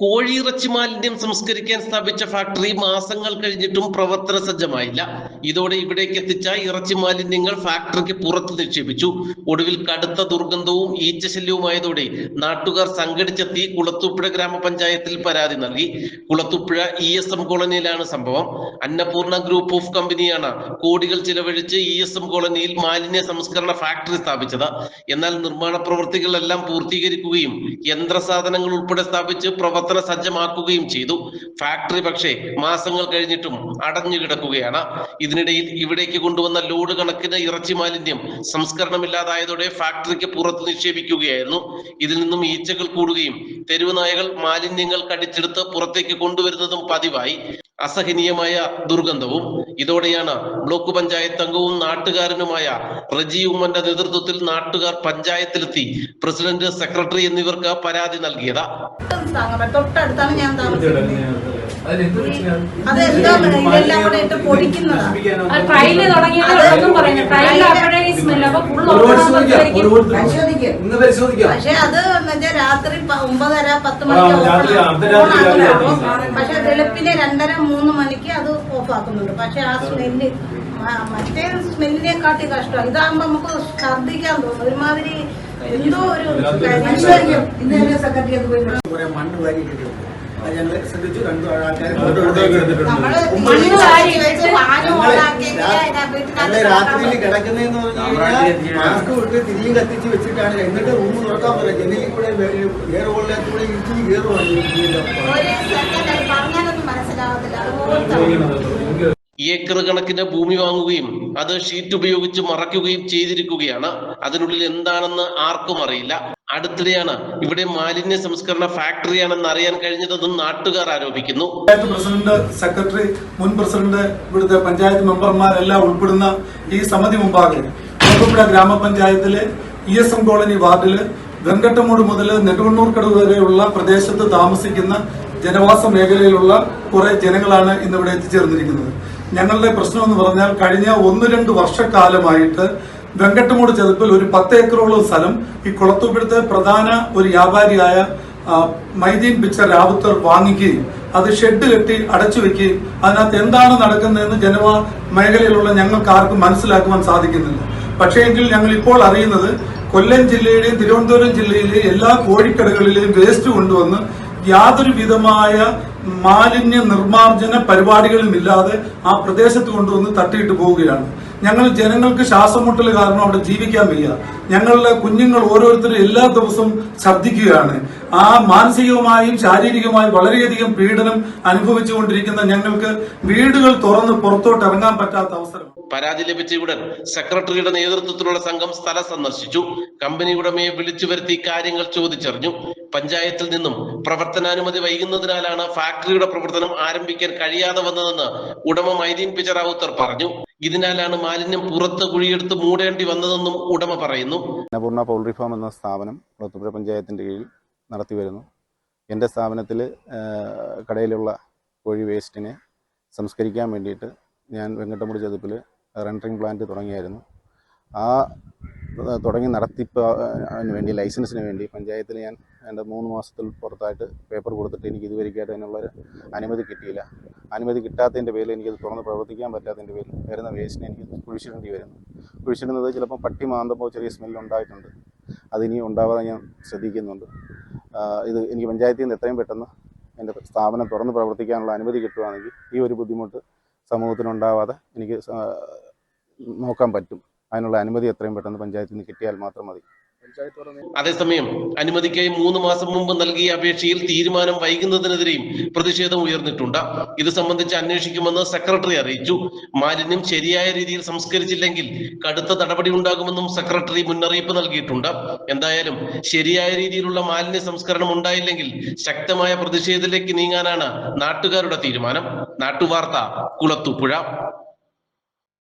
കോഴിയിറച്ചി മാലിന്യം സംസ്കരിക്കാൻ സ്ഥാപിച്ച ഫാക്ടറി മാസങ്ങൾ കഴിഞ്ഞിട്ടും പ്രവർത്തന സജ്ജമായില്ല. ഇതോടെ ഇവിടേക്ക് എത്തിച്ച ഇറച്ചി മാലിന്യങ്ങൾ ഫാക്ടറിക്ക് പുറത്ത് നിക്ഷേപിച്ചു. ഒടുവിൽ കടുത്ത ദുർഗന്ധവും ഈച്ചശല്യവുമായതോടെ നാട്ടുകാർ സംഘടിച്ചെത്തി കുളത്തുപ്പുഴ ഗ്രാമപഞ്ചായത്തിൽ പരാതി നൽകി. കുളത്തുപ്പുഴ ഇ എസ് എം കോളനിയിലാണ് സംഭവം. അന്നപൂർണ ഗ്രൂപ്പ് ഓഫ് കമ്പനിയാണ് കോടികൾ ചിലവഴിച്ച് ഇ എസ് എം കോളനിയിൽ മാലിന്യ സംസ്കരണ ഫാക്ടറി സ്ഥാപിച്ചത്. എന്നാൽ നിർമ്മാണ പ്രവൃത്തികളെല്ലാം പൂർത്തീകരിക്കുകയും യന്ത്രസാധനങ്ങൾ ഉൾപ്പെടെ സ്ഥാപിച്ച് പ്രവർത്തന സജ്ജമാക്കുകയും ചെയ്തു. ഫാക്ടറി പക്ഷേ മാസങ്ങൾ കഴിഞ്ഞിട്ടും അടഞ്ഞു കിടക്കുകയാണ്. ഇതിനിടയിൽ ഇവിടേക്ക് കൊണ്ടുവന്ന ലോഡ് കണക്കിന് ഇറച്ചി മാലിന്യം സംസ്കരണമില്ലാതായതോടെ ഫാക്ടറിക്ക് പുറത്ത് നിക്ഷേപിക്കുകയായിരുന്നു. ഇതിൽ നിന്നും ഈച്ചകൾ കൂടുകയും തെരുവ് നായകൾ മാലിന്യങ്ങൾ കടിച്ചെടുത്ത് പുറത്തേക്ക് കൊണ്ടുവരുന്നതും പതിവായി. അസഹനീയമായ ദുർഗന്ധവും. ഇതോടെയാണ് ബ്ലോക്ക് പഞ്ചായത്ത് അംഗവും നാട്ടുകാരനുമായ റജി ഉമ്മന്റെ നേതൃത്വത്തിൽ നാട്ടുകാർ പഞ്ചായത്തിലെത്തി. പ്രസിഡന്റ് സെക്രട്ടറി എന്നിവർക്ക് പരാതി നൽകിയത്. തൊട്ടടുത്താണ് ഞാൻ താമസിക്കുന്നത്. പക്ഷെ അത് രാത്രി ഒമ്പതര പത്ത് മണിക്ക്. പക്ഷെ വെളുപ്പിന് രണ്ടര മൂന്ന് മണിക്ക് അത് ഓഫ് ആക്കുന്നുണ്ട്. പക്ഷെ ആ സ്മെല്ല് മറ്റേ സ്മെല്ലിനെ കാട്ടി കഷ്ടമാണ്. ഇതാകുമ്പോ നമുക്ക് ഛർദിക്കാൻ തോന്നുന്നു ഒരുമാതിരി മണ്ണ് വാരി ഇട്ടിട്ടുണ്ട്. അത് ഞങ്ങൾ ശ്രദ്ധിച്ചു രണ്ടു ആൾക്കാർ ഫോട്ടോ രാത്രിയിൽ കിടക്കുന്നതെന്ന് പറഞ്ഞു കഴിഞ്ഞാൽ മാസ്ക് വിട്ട് തിരിയും കത്തിച്ച് വെച്ചിട്ടാണ്. എന്നിട്ട് റൂം തുറക്കാൻ പറയാം ജനലിൽ കൂടെ വേറെ ഹോളിനകത്ത് കൂടെ ഇരിച്ചു കയറുവാണ് മനസ്സിലാവത്തില്ല. ഏക്കർ കണക്കിന് ഭൂമി വാങ്ങുകയും അത് ഷീറ്റ് ഉപയോഗിച്ച് മറയ്ക്കുകയും ചെയ്തിരിക്കുകയാണ്. അതിനുള്ളിൽ എന്താണെന്ന് ആർക്കും അറിയില്ല. അടുത്തിടെയാണ് ഇവിടെ മാലിന്യ സംസ്കരണ ഫാക്ടറിയാണെന്ന് അറിയാൻ കഴിഞ്ഞതെന്നും നാട്ടുകാർ ആരോപിക്കുന്നു. പ്രസിഡന്റ് സെക്രട്ടറി മുൻ പ്രസിഡന്റ് ഇവിടുത്തെ പഞ്ചായത്ത് മെമ്പർമാരെല്ലാം ഉൾപ്പെടുന്ന ഈ സമിതി മുമ്പാകെ കോട്ടപ്പുഴ ഗ്രാമപഞ്ചായത്തിലെ ഇ എസ് എം കോളനി വാർഡിൽ വെങ്കട്ടമൂട് മുതൽ നെടുവണ്ണൂർക്കടവ് വരെയുള്ള പ്രദേശത്ത് താമസിക്കുന്ന ജനവാസ മേഖലയിലുള്ള കുറെ ജനങ്ങളാണ് ഇന്നിവിടെ എത്തിച്ചേർന്നിരിക്കുന്നത്. ഞങ്ങളുടെ പ്രശ്നം എന്ന് പറഞ്ഞാൽ കഴിഞ്ഞ ഒന്ന് രണ്ട് വർഷക്കാലമായിട്ട് വെങ്കട്ടമൂട് ചെതുപ്പിൽ ഒരു പത്ത് ഏക്കറോളം സ്ഥലം ഈ കുളത്തൂപ്പുഴത്തെ പ്രധാന ഒരു വ്യാപാരിയായ മൈദീൻ പിക്ചർ രാവുത്തർ വാങ്ങിക്കുകയും അത് ഷെഡ് കെട്ടി അടച്ചു വെക്കുകയും അതിനകത്ത് എന്താണ് നടക്കുന്നതെന്ന് ജനവ മേഖലയിലുള്ള ഞങ്ങൾക്ക് ആർക്കും മനസ്സിലാക്കുവാൻ സാധിക്കുന്നില്ല. പക്ഷേ എങ്കിൽ ഞങ്ങൾ ഇപ്പോൾ അറിയുന്നത് കൊല്ലം ജില്ലയുടെയും തിരുവനന്തപുരം ജില്ലയിലെയും എല്ലാ കോഴിക്കടകളിലെയും വേസ്റ്റ് കൊണ്ടുവന്ന് യാതൊരു വിധമായ മാലിന്യ നിർമാർജന പരിപാടികളുമില്ലാതെ ആ പ്രദേശത്ത് കൊണ്ടുവന്ന് തട്ടിയിട്ട് പോവുകയാണ്. ഞങ്ങൾ ജനങ്ങൾക്ക് ശ്വാസം മുട്ടൽ കാരണം അവിടെ ജീവിക്കാൻ വയ്യ. ഞങ്ങളുടെ കുഞ്ഞുങ്ങൾ ഓരോരുത്തരും എല്ലാ ദിവസവും ഛർദ്ദിക്കുകയാണ്. ആ മാനസികമായും ശാരീരികമായും വളരെയധികം പീഡനം അനുഭവിച്ചുകൊണ്ടിരിക്കുന്ന ഞങ്ങൾക്ക് വീടുകൾ തുറന്ന് പുറത്തോട്ട് ഇറങ്ങാൻ പറ്റാത്ത അവസരം. പരാതി ലഭിച്ച ഉടൻ സെക്രട്ടറിയുടെ നേതൃത്വത്തിലുള്ള സംഘം സ്ഥലം സന്ദർശിച്ചു. കമ്പനി ഉടമയെ വിളിച്ചു വരുത്തി കാര്യങ്ങൾ ചോദിച്ചറിഞ്ഞു. പഞ്ചായത്തിൽ നിന്നും പ്രവർത്തനാനുമതി വൈകുന്നതിനാലാണ് ഫാക്ടറിയുടെ പ്രവർത്തനം ആരംഭിക്കാൻ കഴിയാതെ വന്നതെന്ന് ഉടമ മൈദീൻ പിച്ചറാവുത്തർ പറഞ്ഞു. ഇതിനാലാണ് മാലിന്യം പുറത്ത് കുഴിയെടുത്ത് മൂടേണ്ടി വന്നതെന്നും ഉടമ പറയുന്നു. അന്നപൂർണ പൗൾട്രി ഫാം എന്ന സ്ഥാപനം കുളത്തൂപ്പുഴ പഞ്ചായത്തിന്റെ കീഴിൽ നടത്തി വരുന്നു. എന്റെ സ്ഥാപനത്തിൽ കടയിലുള്ള കോഴി വേസ്റ്റിനെ സംസ്കരിക്കാൻ വേണ്ടിയിട്ട് ഞാൻ വെങ്കട്ടമുടി ചതുപ്പിൽ റെൻഡറിങ് പ്ലാന്റ് തുടങ്ങിയായിരുന്നു. ആ തുടങ്ങി നടത്തിപ്പ് അതിന് വേണ്ടി ലൈസൻസിന് വേണ്ടി പഞ്ചായത്തിൽ ഞാൻ എന്റെ മൂന്ന് മാസത്തിൽ പുറത്തായിട്ട് പേപ്പർ കൊടുത്തിട്ട് എനിക്ക് ഇതുവരെയ്ക്കായിട്ട് അതിനുള്ളൊരു അനുമതി കിട്ടിയില്ല. അനുമതി കിട്ടാത്തതിന്റെ പേരിൽ എനിക്കത് തുറന്ന് പ്രവർത്തിക്കാൻ പറ്റാത്തതിന്റെ പേരിൽ വരുന്ന വേസ്റ്റിനെ എനിക്ക് കുഴിച്ചിടേണ്ടി വരുന്നു. കുഴിച്ചിടുന്നത് ചിലപ്പോൾ പട്ടി മാന്തപ്പോൾ ചെറിയ സ്മെല്ല് ഉണ്ടായിട്ടുണ്ട്. അതിനി ഉണ്ടാവാതെ ഞാൻ ശ്രദ്ധിക്കുന്നുണ്ട്. ഇത് എനിക്ക് പഞ്ചായത്തിൽ നിന്ന് എത്രയും പെട്ടെന്ന് എന്റെ സ്ഥാപനം തുറന്ന് പ്രവർത്തിക്കാനുള്ള അനുമതി കിട്ടുകയാണെങ്കിൽ ഈ ഒരു ബുദ്ധിമുട്ട് സമൂഹത്തിനുണ്ടാവാതെ എനിക്ക് നോക്കാൻ പറ്റും. അതിനുള്ള അനുമതി എത്രയും പെട്ടെന്ന് പഞ്ചായത്തിൽ നിന്ന് കിട്ടിയാൽ മാത്രം മതി. അതേസമയം അനുമതിക്കായി മൂന്ന് മാസം മുമ്പ് നൽകിയ അപേക്ഷയിൽ തീരുമാനം വൈകുന്നതിനെതിരെയും പ്രതിഷേധം ഉയർന്നിട്ടുണ്ട്. ഇത് സംബന്ധിച്ച് അന്വേഷിക്കുമെന്ന് സെക്രട്ടറി അറിയിച്ചു. മാലിന്യം ശരിയായ രീതിയിൽ സംസ്കരിച്ചില്ലെങ്കിൽ കടുത്ത നടപടി ഉണ്ടാകുമെന്നും സെക്രട്ടറി മുന്നറിയിപ്പ് നൽകിയിട്ടുണ്ട്. എന്തായാലും ശരിയായ രീതിയിലുള്ള മാലിന്യ സംസ്കരണം ഉണ്ടായില്ലെങ്കിൽ ശക്തമായ പ്രതിഷേധത്തിലേക്ക് നീങ്ങാനാണ് നാട്ടുകാരുടെ തീരുമാനം. നാട്ടുവാർത്ത കുളത്തുപുഴ